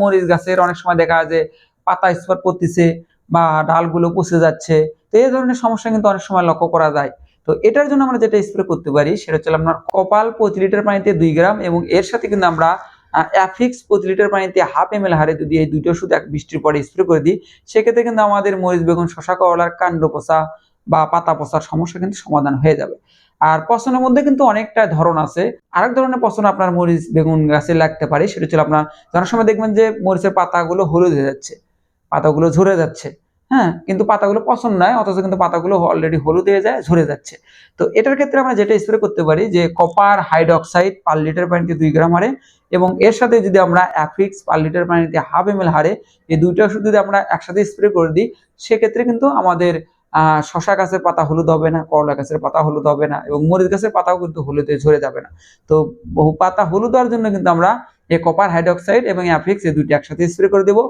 মরিচ গাছের অনেক সময় দেখা যায় যে পাতা স্পট পড়তেছে বা ডালগুলো পচে যাচ্ছে। তো এই ধরনের সমস্যা কিন্তু অনেক সময় লক্ষ্য করা যায়। তো এটার জন্য আমরা যেটা স্প্রে করতে পারি সেটা হচ্ছে আপনার কপাল প্রতি লিটার পানিতে দুই গ্রাম এবং এর সাথে কিন্তু আমরা অ্যাফিক্স প্রতি লিটার পানিতে হাফ এম এল হারে যদি এই দুইটা ওষুধ এক বৃষ্টির পরে স্প্রে করে দিই, সেক্ষেত্রে কিন্তু আমাদের মরিচ, বেগুন শশা করলার কাণ্ড পচা বা পাতা পচার সমস্যা কিন্তু সমাধান হয়ে যাবে। আর পচনের মধ্যে কিন্তু অনেকটা ধরন আছে। আরেক ধরনের পচন আপনার মরিচ বেগুন গাছে লাগতে পারে, সেটা হচ্ছে আপনার অনেক সময় দেখবেন যে মরিচের পাতাগুলো হলুদ হয়ে যাচ্ছে, পাতাগুলো ঝরে যাচ্ছে। হ্যাঁ কিন্তু পাতাগুলো পছন্দ নয়, অথচ কিন্তু পাতাগুলো অলরেডি হলুদ হয়ে যায়, ঝরে যাচ্ছে। তো এটার ক্ষেত্রে আমরা যেটা স্প্রে করতে পারি যে কপার হাইড্রক্সাইড পার লিটার পানিতে দুই গ্রাম হারে এবং এর সাথে যদি আমরা অ্যাফিক্স পার লিটার পানিতে হাফ এম হারে, এই দুইটা ওষুধ যদি আমরা একসাথে স্প্রে করে দিই, সেক্ষেত্রে কিন্তু আমাদের শশা গাছের পাতা হলুদ হবে না, করলা গাছের পাতা হলুদ হবে না এবং মরিচ গাছের পাতাও কিন্তু হলুদে ঝরে যাবে না। তো বহু পাতা হলুদ হওয়ার জন্য কিন্তু আমরা এই কপার হাইড্রক্সাইড এবং অ্যাফিক্স এই দুইটি একসাথে স্প্রে করে দেবো।